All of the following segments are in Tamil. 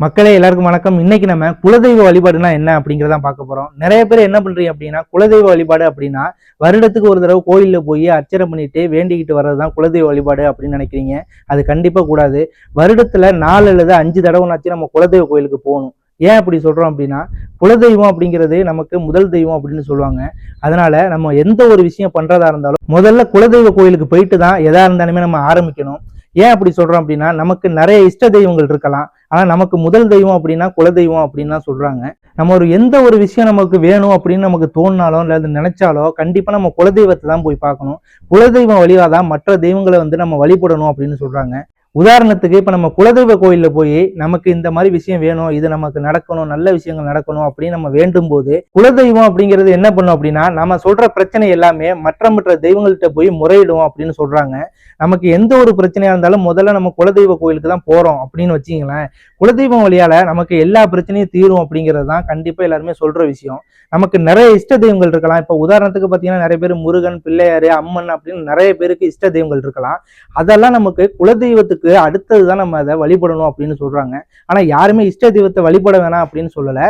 மக்களே எல்லாருக்கும் வணக்கம். இன்னைக்கு நம்ம குலதெய்வ வழிபாடுனா என்ன அப்படிங்கிறத பார்க்க போறோம். நிறைய பேர் என்ன பண்றீங்க அப்படின்னா குலதெய்வ வழிபாடு அப்படின்னா வருடத்துக்கு ஒரு தடவை கோயிலில் போய் அர்ச்சனை பண்ணிட்டு வேண்டிக்கிட்டு வர்றது தான் குலதெய்வ வழிபாடு அப்படின்னு நினைக்கிறீங்க. அது கண்டிப்பா கூடாது. வருடத்துல நாலு அல்லது அஞ்சு தடவைனாச்சும் நம்ம குலதெய்வ கோயிலுக்கு போகணும். ஏன் அப்படி சொல்றோம் அப்படின்னா குலதெய்வம் அப்படிங்கிறது நமக்கு முதல் தெய்வம் அப்படின்னு சொல்லுவாங்க. அதனால நம்ம எந்த ஒரு விஷயம் பண்றதா இருந்தாலும் முதல்ல குலதெய்வ கோயிலுக்கு போயிட்டு தான் எதா இருந்தாலுமே நம்ம ஆரம்பிக்கணும். ஏன் அப்படி சொல்றோம் அப்படின்னா நமக்கு நிறைய இஷ்ட தெய்வங்கள் இருக்கலாம். ஆனால் நமக்கு முதல் தெய்வம் அப்படின்னா குலதெய்வம் அப்படின்னு தான் சொல்கிறாங்க நம்ம ஒரு எந்த ஒரு விஷயம் நமக்கு வேணும் அப்படின்னு நமக்கு தோணினாலோ இல்லை அது நினைச்சாலோ கண்டிப்பாக நம்ம குலதெய்வத்தை தான் போய் பார்க்கணும். குலதெய்வம் வழியாக தான் மற்ற தெய்வங்களை வந்து நம்ம வழிபடணும் அப்படின்னு சொல்கிறாங்க உதாரணத்துக்கு இப்போ நம்ம குலதெய்வ கோயிலில் போய் நமக்கு இந்த மாதிரி விஷயம் வேணும் இது நமக்கு நடக்கணும் நல்ல விஷயங்கள் நடக்கணும் அப்படின்னு நம்ம வேண்டும் போது குலதெய்வம் அப்படிங்கிறது என்ன பண்ணும் அப்படின்னா நம்ம சொல்ற பிரச்சனை எல்லாமே மற்ற மற்ற தெய்வங்கள்கிட்ட போய் முறையிடும் அப்படின்னு சொல்றாங்க. நமக்கு எந்த ஒரு பிரச்சனையா இருந்தாலும் முதல்ல நம்ம குலதெய்வ கோயிலுக்கு தான் போறோம் அப்படின்னு வச்சிங்களேன் குலதெய்வம் வழியால நமக்கு எல்லா பிரச்சனையும் தீரும் அப்படிங்கிறது தான் கண்டிப்பா எல்லாருமே சொல்ற விஷயம். நமக்கு நிறைய இஷ்ட தெய்வங்கள் இருக்கலாம். இப்போ உதாரணத்துக்கு பார்த்தீங்கன்னா நிறைய பேர் முருகன் பிள்ளையாரு அம்மன் அப்படின்னு நிறைய பேருக்கு இஷ்ட தெய்வங்கள் இருக்கலாம். அதெல்லாம் நமக்கு குலதெய்வத்துக்கு அடுத்தது தான் நம்ம அதை வழிபடணும் அப்படின்னு சொல்றாங்க. ஆனா யாருமே இஷ்ட தெய்வத்தை வழிபட வேணாம் அப்படின்னு சொல்லல.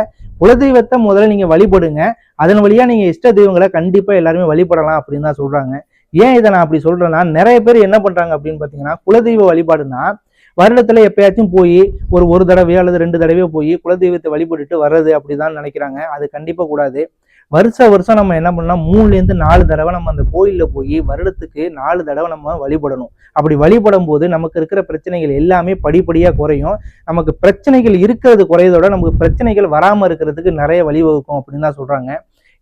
குலதெய்வத்தை முதல்ல நீங்க வழிபடுங்க. அதன் வழியா நீங்க இஷ்ட தெய்வங்களை கண்டிப்பா எல்லாருமே வழிபடலாம் அப்படின்னு தான் சொல்றாங்க. ஏன் இதை நான் அப்படி சொல்றேன்னா நிறைய பேர் என்ன பண்றாங்க அப்படின்னு பாத்தீங்கன்னா குலதெய்வ வழிபாடுனா வருடத்துல எப்பயாச்சும் போய் ஒரு ஒரு தடவையோ அல்லது ரெண்டு தடவையோ போய் குலதெய்வத்தை வழிபட்டுட்டு வர்றது அப்படிதான் நினைக்கிறாங்க. அது கண்டிப்பா கூடாது. வருஷ வருஷம் நம்ம என்ன பண்ணலாம் மூணுலேருந்து நாலு தடவை நம்ம அந்த கோயிலில் போய் வருடத்துக்கு நாலு தடவை நம்ம வழிபடணும். அப்படி வழிபடும் போது நமக்கு இருக்கிற பிரச்சனைகள் எல்லாமே படிப்படியாக குறையும். நமக்கு பிரச்சனைகள் இருக்கிறது குறையதோட நமக்கு பிரச்சனைகள் வராமல் இருக்கிறதுக்கு நிறைய வழிவகுக்கும் அப்படின்னு தான் சொல்கிறாங்க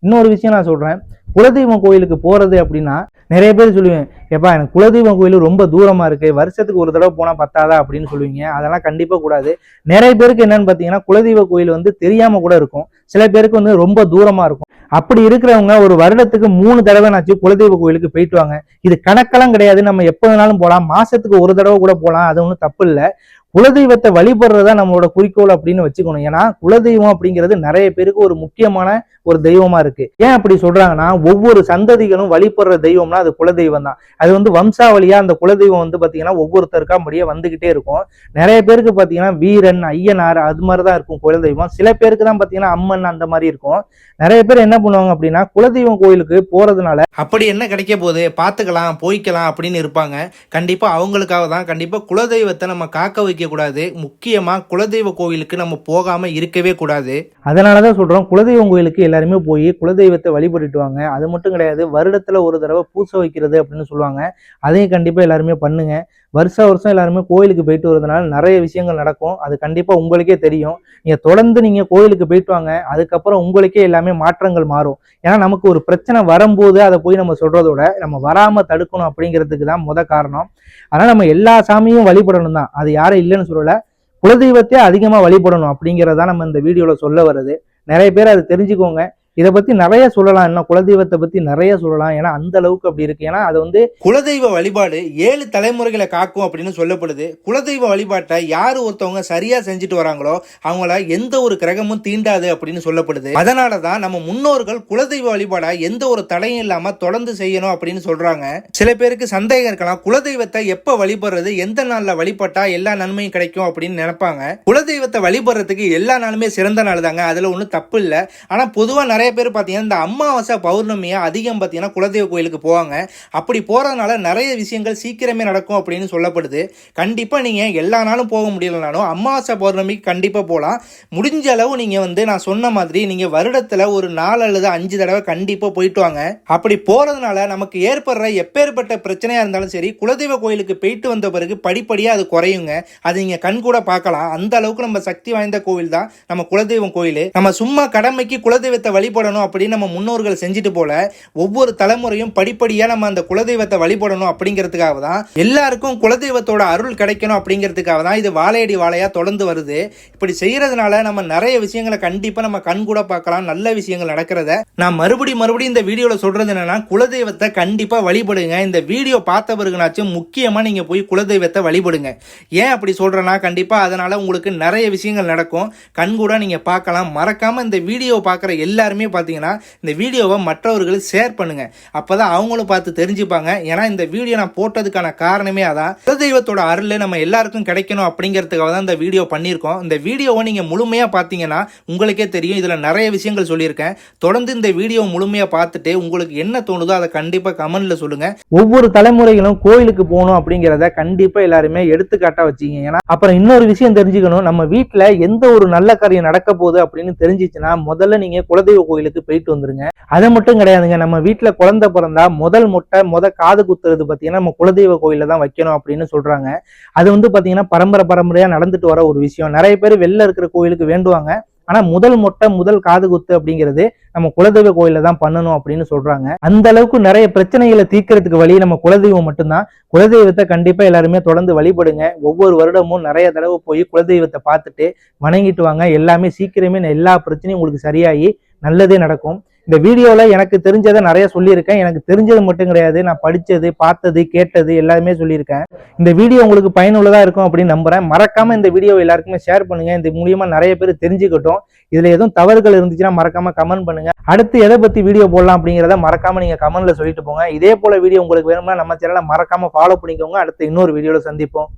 இன்னொரு விஷயம் நான் சொல்கிறேன் குலதெய்வம் கோயிலுக்கு போகிறது அப்படின்னா நிறைய பேர் சொல்லுவேன் ஏப்பா எனக்கு குலதெய்வம் கோயில் ரொம்ப தூரமாக இருக்கு. வருஷத்துக்கு ஒரு தடவை போனால் பத்தாதா? அப்படின்னு சொல்லுவீங்க. அதெல்லாம் கண்டிப்பாக கூடாது. நிறைய பேருக்கு என்னன்னு பார்த்தீங்கன்னா குலதெய்வ கோயில் வந்து தெரியாமல் கூட இருக்கும். சில பேருக்கு வந்து ரொம்ப தூரமாக இருக்கும். அப்படி இருக்கிறவங்க ஒரு வருடத்துக்கு மூணு தடவை நாச்சு குலதெய்வ கோயிலுக்கு போயிட்டு வாங்க. இது கணக்கெல்லாம் கிடையாது. நம்ம எப்போ வேணாலும் போகலாம் மாசத்துக்கு ஒரு தடவை கூட போகலாம் அது ஒன்றும் தப்பு இல்லை. குலதெய்வத்தை வழிபடுறதா நம்மளோட குறிக்கோள் அப்படின்னு வச்சுக்கணும். ஏன்னா குலதெய்வம் அப்படிங்கிறது நிறைய பேருக்கு ஒரு முக்கியமான ஒரு தெய்வமா இருக்கு. ஏன் அப்படி சொல்றாங்கன்னா ஒவ்வொரு சந்ததிகளும் வழிபடுற தெய்வம்னா அது குலதெய்வம் தான். அது வந்து வம்சாவளியா அந்த குலதெய்வம் வந்து பாத்தீங்கன்னா ஒவ்வொருத்தருக்கா முடிய வந்துகிட்டே இருக்கும். நிறைய பேருக்கு பாத்தீங்கன்னா வீரன் ஐயனார் அது மாதிரி தான் இருக்கும் குலதெய்வம். சில பேருக்கு தான் பாத்தீங்கன்னா அம்மன் அந்த மாதிரி இருக்கும். நிறைய பேர் என்ன பண்ணுவாங்க அப்படின்னா குலதெய்வம் கோயிலுக்கு போறதுனால அப்படி என்ன கிடைக்க போகுது? பார்த்துக்கலாம் போய்க்கலாம் அப்படின்னு இருப்பாங்க. கண்டிப்பா அவங்களுக்காக தான் கண்டிப்பா குலதெய்வத்தை நம்ம காக்க வைக்க கூடாது முக்கியமா குலதெய்வ கோயிலுக்கு நம்ம போகாமல் இருக்கவே கூடாது. அதனாலதான் சொல்றோம் குலதெய்வம் கோயிலுக்கு எல்லாருமே போய் குலதெய்வத்தை வழிபட்டுட்டு வாங்க. அது மட்டும் கிடையாது வருடத்துல ஒரு தடவை பூசை வைக்கிறது அப்படின்னு சொல்லுவாங்க. அதையும் கண்டிப்பாக எல்லாருமே பண்ணுங்க. வருஷ வருஷம் எல்லாருமே கோயிலுக்கு போயிட்டு வரதுனால நிறைய விஷயங்கள் நடக்கும். அது கண்டிப்பாக உங்களுக்கே தெரியும். நீங்கள் தொடர்ந்து நீங்கள் கோயிலுக்கு போயிட்டு வாங்க. அதுக்கப்புறம் உங்களுக்கே எல்லாமே மாற்றங்கள் மாறும். ஏன்னா நமக்கு ஒரு பிரச்சனை வரும்போது அதை போய் நம்ம சொல்றதோட நம்ம வராமல் தடுக்கணும் அப்படிங்கிறதுக்கு தான் முத காரணம். ஆனால் நம்ம எல்லா சாமியும் வழிபடணும் தான் அது யாரும் இல்லைன்னு சொல்லலை. குலதெய்வத்தை அதிகமா வழிபடணும் அப்படிங்கிறதா நம்ம இந்த வீடியோவில் சொல்ல வருது. நிறைய பேர் அதை தெரிஞ்சுக்கோங்க. இதை பத்தி நிறைய சொல்லலாம். இன்னும் குலதெய்வத்தை பத்தி நிறைய சொல்லலாம். ஏன்னா அந்த அளவுக்கு அப்படி இருக்கு. ஏன்னா அது வந்து குலதெய்வ வழிபாடு ஏழு தலைமுறைகளை காக்கும் அப்படின்னு சொல்லப்படுது. குலதெய்வ வழிபாட்டை யார் ஒருத்தவங்க சரியா செஞ்சுட்டு வராங்களோ அவங்கள எந்த ஒரு கிரகமும் தீண்டாது அப்படின்னு சொல்லப்படுது. அதனால தான் நம்ம முன்னோர்கள் குலதெய்வ வழிபாடை எந்த ஒரு தடையும் இல்லாம தொடர்ந்து செய்யணும் அப்படின்னு சொல்றாங்க. சில பேருக்கு சந்தேகம் இருக்கலாம். குலதெய்வத்தை எப்ப வழிபடுறது எந்த நாள்ல வழிபட்டா எல்லா நன்மையும் கிடைக்கும் அப்படின்னு நினைப்பாங்க. குலதெய்வத்தை வழிபடுறதுக்கு எல்லா நாளுமே சிறந்த நாள் தாங்க அதுல ஒன்றும் தப்பு இல்லை. ஆனா பொதுவா நிறைய நிறைய பேர் பார்த்தீங்கன்னா இந்த அமாவாசை பௌர்ணமியை அதிகம் பார்த்தீங்கன்னா குலதெய்வ கோயிலுக்கு போவாங்க. அப்படி போகிறதுனால நிறைய விஷயங்கள் சீக்கிரமே நடக்கும் அப்படின்னு சொல்லப்படுது. கண்டிப்பாக நீங்கள் எல்லா நாளும் போக முடியலனாலும் அமாவாசை பௌர்ணமிக்கு கண்டிப்பாக போகலாம் முடிஞ்ச அளவு நீங்கள் வந்து நான் சொன்ன மாதிரி நீங்கள் வருடத்தில் ஒரு நாலு அல்லது அஞ்சு தடவை கண்டிப்பாக போயிட்டு வாங்க. அப்படி போகிறதுனால நமக்கு ஏற்படுற எப்பேற்பட்ட பிரச்சனையாக இருந்தாலும் சரி குலதெய்வ கோயிலுக்கு போயிட்டு வந்த பிறகு படிப்படியாக அது குறையுங்க. அது நீங்கள் கண் கூட பார்க்கலாம். அந்த அளவுக்கு நம்ம சக்தி வாய்ந்த கோவில் தான் நம்ம குலதெய்வம் கோயில். நம்ம சும்மா கடமைக்கு குலதெய்வத்தை வழிபடணும் அப்படின்னு நம்ம முன்னோர்கள் செஞ்சுட்டு போல ஒவ்வொரு தலைமுறையும் படிப்படியாக நம்ம அந்த குலதெய்வத்தை வழிபடணும் அப்படிங்கிறதுக்காக தான் எல்லாருக்கும் குலதெய்வத்தோட அருள் கிடைக்கணும் அப்படிங்கிறதுக்காக தான் இது வாழையடி வாழையாக தொடர்ந்து வருது. இப்படி செய்கிறதுனால நம்ம நிறைய விஷயங்களை கண்டிப்பாக நம்ம கண் கூட பார்க்கலாம் நல்ல விஷயங்கள் நடக்கிறத. நான் மறுபடியும் மறுபடியும் இந்த வீடியோவில் சொல்கிறது என்னென்னா குலதெய்வத்தை கண்டிப்பாக வழிபடுங்க. இந்த வீடியோ பார்த்த பிறகுனாச்சும் முக்கியமாக நீங்கள் போய் குலதெய்வத்தை வழிபடுங்க. ஏன் அப்படி சொல்கிறேன்னா கண்டிப்பாக அதனால் உங்களுக்கு நிறைய விஷயங்கள் நடக்கும். கண் கூட நீங்கள் பார்க்கலாம். மறக்காமல் இந்த வீடியோ பார்க்குற எல்லாருமே எல்லாருமே பார்த்தீங்கன்னா இந்த வீடியோவை மற்றவர்களுக்கு ஷேர் பண்ணுங்க. அப்பதான் அவங்களும் பார்த்து தெரிஞ்சுப்பாங்க. ஏன்னா இந்த வீடியோ நான் போட்டதுக்கான காரணமே அதான். குலதெய்வத்தோட அருள் நம்ம எல்லாருக்கும் கிடைக்கணும் அப்படிங்கிறதுக்காக தான் இந்த வீடியோ பண்ணியிருக்கோம். இந்த வீடியோவை நீங்க முழுமையா பார்த்தீங்கன்னா உங்களுக்கே தெரியும். இதுல நிறைய விஷயங்கள் சொல்லியிருக்கேன். தொடர்ந்து இந்த வீடியோ முழுமையா பார்த்துட்டு உங்களுக்கு என்ன தோணுதோ அதை கண்டிப்பா கமெண்ட்ல சொல்லுங்க. ஒவ்வொரு தலைமுறைகளும் கோயிலுக்கு போகணும் அப்படிங்கிறத கண்டிப்பா எல்லாருமே எடுத்துக்காட்டா வச்சீங்க ஏன்னா அப்புறம் இன்னொரு விஷயம் தெரிஞ்சுக்கணும். நம்ம வீட்டில் எந்த ஒரு நல்ல காரியம் நடக்க போகுது அப்படின்னு தெரிஞ்சிச்சுன்னா முதல்ல நீங்க குலதெய்வ கோயிலுக்கு போயிட்டு வந்துருங்க. அது மட்டும் கிடையாதுங்க நம்ம வீட்டில் குழந்தை பிறந்தா முதல் முட்டை முத காது குத்துறது பார்த்தீங்கன்னா நம்ம குலதெய்வ கோயிலில் தான் வைக்கணும் அப்படின்னு சொல்கிறாங்க அது வந்து பார்த்தீங்கன்னா பரம்பரை பரம்பரையாக நடந்துட்டு வர ஒரு விஷயம். நிறைய பேர் வெளில இருக்கிற கோயிலுக்கு வேண்டுவாங்க. ஆனால் முதல் மொட்டை முதல் காது குத்து அப்படிங்கிறது நம்ம குலதெய்வ கோயிலில் தான் பண்ணணும் அப்படின்னு சொல்றாங்க. அந்த அளவுக்கு நிறைய பிரச்சனைகளை தீர்க்கறதுக்கு வழி நம்ம குலதெய்வம் மட்டும்தான். குலதெய்வத்தை கண்டிப்பா எல்லாருமே தொடர்ந்து வழிபடுங்க. ஒவ்வொரு வருடமும் நிறைய தடவை போய் குலதெய்வத்தை பார்த்துட்டு வணங்கிட்டு வாங்க. எல்லாமே சீக்கிரமே எல்லா பிரச்சனையும் உங்களுக்கு சரியாகி நல்லதே நடக்கும். இந்த வீடியோவில் எனக்கு தெரிஞ்சதை நிறைய சொல்லியிருக்கேன். எனக்கு தெரிஞ்சது மட்டும் கிடையாது. நான் படித்தது பார்த்தது கேட்டது எல்லாமே சொல்லியிருக்கேன். இந்த வீடியோ உங்களுக்கு பயனுள்ளதாக இருக்கும் அப்படின்னு நம்புகிறேன் மறக்காமல் இந்த வீடியோ எல்லாருக்குமே ஷேர் பண்ணுங்க. இந்த மூலியமாக நிறைய பேர் தெரிஞ்சுக்கட்டும். இதில் எதுவும் தவறுகள் இருந்துச்சுன்னா மறக்காமல் கமெண்ட் பண்ணுங்க. அடுத்து எதை பற்றி வீடியோ போடலாம் அப்படிங்கிறத மறக்காமல் நீங்கள் கமெண்ட்டில் சொல்லிட்டு போங்க. இதே போல் வீடியோ உங்களுக்கு வேணும்னா நம்ம சேனலை மறக்காமல் ஃபாலோ பண்ணிக்கோங்க. அடுத்து இன்னொரு வீடியோவில் சந்திப்போம்.